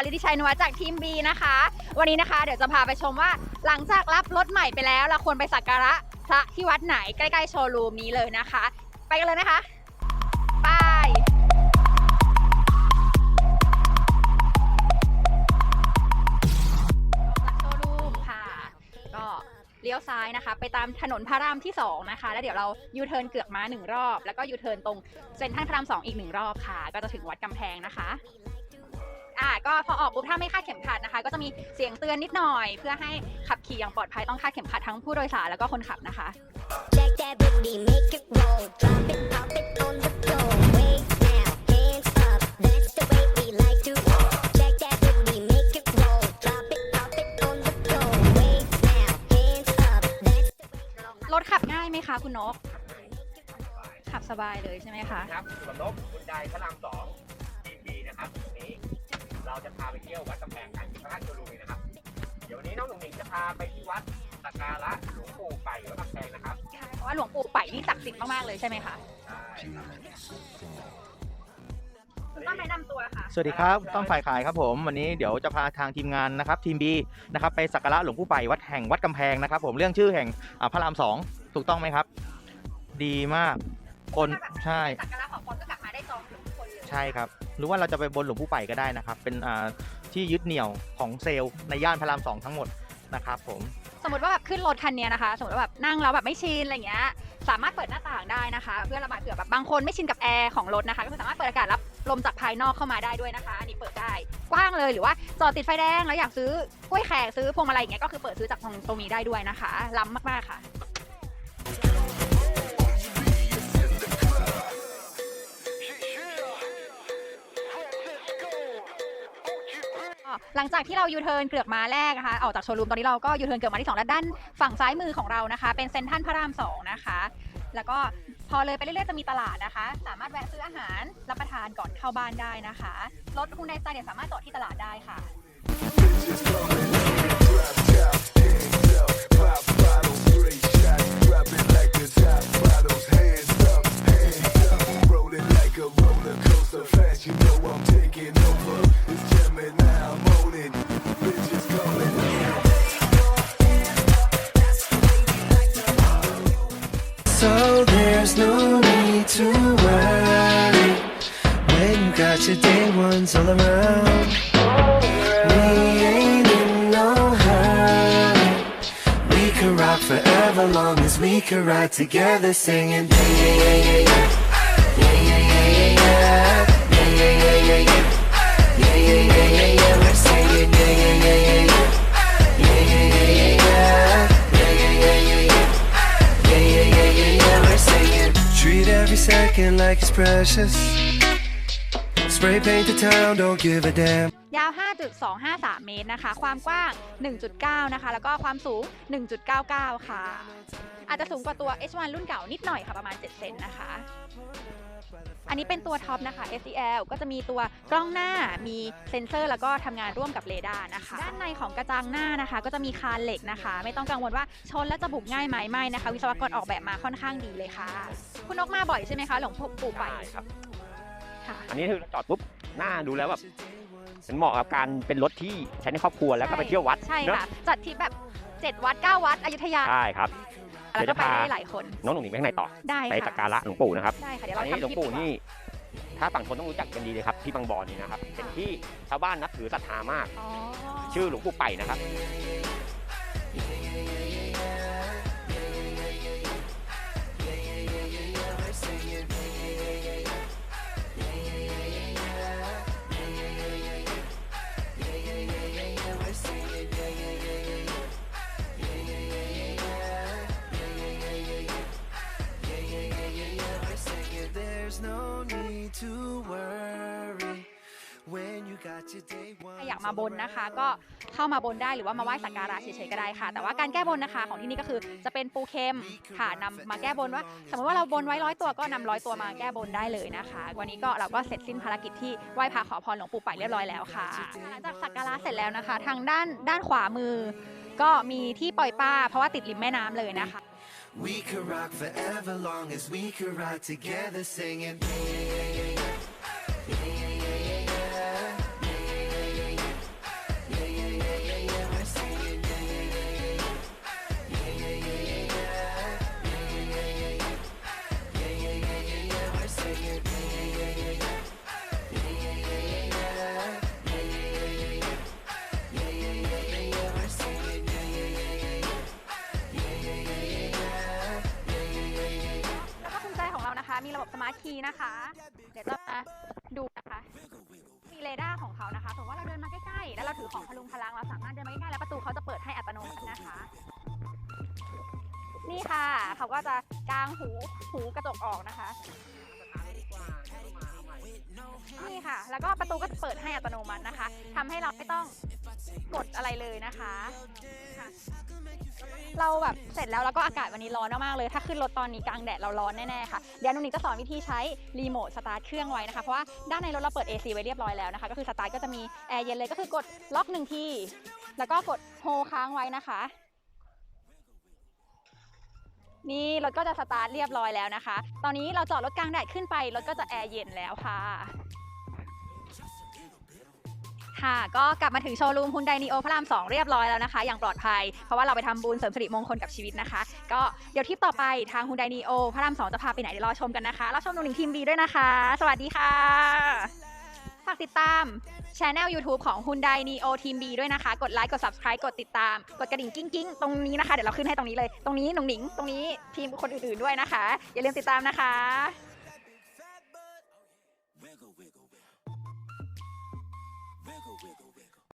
นะคะนัทพรลิติชัยนวัจากทีม B นะคะ วันนี้นะคะ เดี๋ยวจะพาไปชมว่าหลังจากรับรถใหม่ไปแล้วเราควรไปสักการะพระที่วัดไหนใกล้ๆโชว์รูมนี้เลยนะคะ ไปกันเลยนะคะ ไปโชว์รูมค่ะ ก็เลี้ยวซ้ายนะคะ ไปตามถนนพระรามที่ 2 นะคะ แล้วเดี๋ยวเรายูเทิร์นเกือกม้าหนึ่งรอบ แล้วก็ยูเทิร์นตรงเซ็นทรัลพระรามสองอีกหนึ่งรอบค่ะ ก็จะถึงวัดกำแพงนะคะ อ่าก็พอออกปุ๊บถ้าไม่คาดเข็มขัดนะคะ ก็จะมีเสียงเตือนนิดหน่อย เพื่อให้ขับขี่อย่างปลอดภัยต้องคาดเข็มขัดทั้งผู้โดยสารแล้วก็คนขับนะคะ Shake that booty, make it roll. Drop it, pop it on the floor. Wait now, hands up. That's the way we like to roll. Shake that booty, make it roll. Drop it, pop it on the floor. Wait now, hands up. That's the way. รถขับง่ายไหมคะคุณนก ขับสบายเลยใช่ไหมคะ ครับสวนนกคุณใดพระรามสองทีพีนะครับวั ที่ยววัดกำแพงกันที่พระราชรูนะครับ เดี๋ยววันนี้น้องหนุ่มหนิงจะพาไปที่วัดสักการะหลวงปู่ไก่วัดกำแพงนะครับเพราะว่าหลวงปู่ไปนี่ศักดิ์สิทธิ์มากๆเลยใช่ไหมคะใช่ครับคุณต้องแนะนำตัวค่ะ สวัสดีครับ ต้องฝ่ายขายครับผม วันนี้เดี๋ยวจะพาทางทีมงานนะครับทีม B นะครับไปสักการะหลวงปู่ไปวัดแห่งวัดกำแพงนะครับผมเรื่องชื่อแห่งอ่าพระรามสองถูกต้องไหมครับ ดีมาก คนใช่สักการะขอพรก็กลับมาได้จองถึงทุกคนเลยใช่ครับ หรือว่าเราจะไปบนหลวงปู่ไปก็ได้นะครับ เป็นอ่า ที่ยึดเหนี่ยวของเซลล์ในย่านพระรามสองทั้งหมดนะครับผมสมมติว่าแบบขึ้นรถคันนี้นะคะ สมมติว่าแบบนั่งแล้วแบบไม่ชินอะไรเงี้ยสามารถเปิดหน้าต่างได้นะคะ เพื่อระบายเผื่อแบบบางคนไม่ชินกับแอร์ของรถนะคะก็คือสามารถเปิดอากาศรับลมจากภายนอกเข้ามาได้ด้วยนะคะ อันนี้เปิดได้กว้างเลยหรือว่าจอดติดไฟแดงแล้วอยากซื้อกล้วยแขกซื้อพวงมาลัยอย่างเงี้ยก็คือเปิดซื้อจากตรงตรงนี้ได้ด้วยนะคะล้ำมากๆค่ะ หลังจากที่เรายูเทิร์นเกือกมาแรกนะคะออกจากโชว์รูมตอนนี้เราก็ยูเทิร์นเกือกมาที่2แล้วด้านฝั่งซ้ายมือของเรานะคะ เป็นเซ็นทรัลพระราม2นะคะแล้วก็พอเลยไปเรื่อยๆจะมีตลาดนะคะ สามารถแวะซื้ออาหารรับประทานก่อนเข้าบ้านได้นะคะรถคุณใดใจเนี่ยสามารถจอดที่ตลาดได้ค่ะ there's no need to worry when you got your day ones all around. We ain't in no hurry. We can rock forever long as we can ride together singing. Yeah, yeah, yeah. Yeah, yeah, yeah, yeah, yeah. Yeah, yeah, yeah, yeah, yeah. Yeah, like it's precious. Spray paint the town, don't give a damn. ยาว 5.253 เมตรนะคะ ความกว้าง 1.9 นะคะ แล้วก็ความสูง 1.99 ค่ะ อาจจะสูงกว่าตัว H1 รุ่นเก่านิดหน่อยค่ะ ประมาณ 7 เซนนะคะ อันนี้เป็นตัวท็อปนะคะ SEL ก็จะมีตัวกล้องหน้า มีเซ็นเซอร์ แล้วก็ทำงานร่วมกับเรดาร์นะคะ ด้านในของกระจังหน้านะคะ ก็จะมีคานเหล็กนะคะ ไม่ต้องกังวลว่าชนแล้วจะบุกง่ายไหมไม่นะคะ วิศวกรออกแบบมาค่อนข้างดีเลยค่ะ คุณนกมาบ่อยใช่ไหมคะ หลวงปู่ไปใช่ครับค่ะอันนี้คือจอดปุ๊บหน้าดูแล้วแบบมันเหมาะกับการเป็นรถที่ใช้ในครอบครัวแล้วก็ไปเที่ยววัดใช่เนอะค่ะจัดทริปแบบ 7 วัด 9 วัดอยุธยาใช่ครับ แล้วก็ไปเดี๋ยวจะพาได้หลายคน น้องหนุ่มหนิงไปข้างในต่อได้ไปค่ะสักการะหลวงปู่นะครับ ได้ค่ะเดี๋ยวอัเรานนี้ทำหลวงคลิปปู่ดีกว่า นี่ ถ้าฝั่งทนต้องรู้จักกันดีเลยครับที่บางบอนนี่นะครับ เป็นที่ชาวบ้านนับถือศรัทธามาก อ๋อ ชื่อหลวงปู่ไปนะครับ There's มาบนนะคะ ก็เข้ามาบนได้หรือว่ามาไหว้สักการะเฉยๆก็ได้ค่ะ แต่ว่าการแก้บนนะคะของที่นี่ก็คือจะเป็นปูเค็มค่ะนำมาแก้บนว่า สมมติว่าเราบนไว้ร้อยตัวก็นำร้อยตัวมาแก้บนได้เลยนะคะ วันนี้ก็เราก็เสร็จสิ้นภารกิจที่ไหว้พระขอพรหลวงปู่ไปเรียบร้อยแล้วค่ะหลังจากสักการะเสร็จแล้วนะคะ ทางด้านด้านขวามือ ก็มีที่ปล่อยปลาเพราะว่าติดริมแม่น้ำเลยนะคะ We could rock forever long as we could ride together singing. ทีนะคะ เดี๋ยวจะมาดูนะคะ มีเรดาร์ของเขานะคะสมมติว่าเราเดินมาใกล้ๆ แล้วเราถือของพลุงพลัง เราสามารถเดินมาใกล้ๆ แล้วประตูเขาจะเปิดให้อัตโนมัตินะคะ นี่ค่ะ เขาก็จะกางหูหูกระจกออกนะคะ นี่ค่ะ แล้วก็ประตูก็จะเปิดให้อัตโนมัตินะคะทำให้เราไม่ต้อง กดอะไรเลยนะคะค่ะเราแบบเสร็จแล้วแล้วก็อากาศวันนี้ร้อนมากๆเลย ถ้าขึ้นรถตอนนี้กลางแดดเราร้อนแน่ๆค่ะเดี๋ยวนุ่นนี่จะสอนวิธีใช้รีโมทสตาร์ทเครื่องไว้นะคะเพราะว่าด้านในรถเราเปิด AC ไว้เรียบร้อยแล้วนะคะก็คือสตาร์ทก็จะมีแอร์เย็นเลยก็คือกดล็อกหนึ่งทีแล้วก็กดโฮค้างไว้นะคะนี่รถก็จะสตาร์ทเรียบร้อยแล้วนะคะ ตอนนี้เราจอดรถกลางแดดขึ้นไปรถก็จะแอร์เย็นแล้วค่ะ ค่ะ ก็กลับมาถึงโชว์รูมฮุนไดนีโอพระราม 2 เรียบร้อยแล้วนะคะ อย่างปลอดภัย เพราะว่าเราไปทำบุญเสริมสิริมงคลกับชีวิตนะคะ ก็เดี๋ยวทริปต่อไปทางฮุนไดนีโอพระราม 2 จะพาไปไหนเดี๋ยวรอชมกันนะคะแล้วชมหนุ่มหนิงทีมบีด้วยนะคะ สวัสดีค่ะฝากติดตามช anel YouTube ของ Hyundai Neo Team B ด้วยนะคะ กดไลค์ กด subscribe กดติดตาม กดกระดิ่งกิ้งกิ้งตรงนี้นะคะ เดี๋ยวเราขึ้นให้ตรงนี้เลย ตรงนี้หนุ่งหนิง ตรงนี้ทีมคนอื่นๆด้วยนะคะ อย่าลืมติดตามนะคะ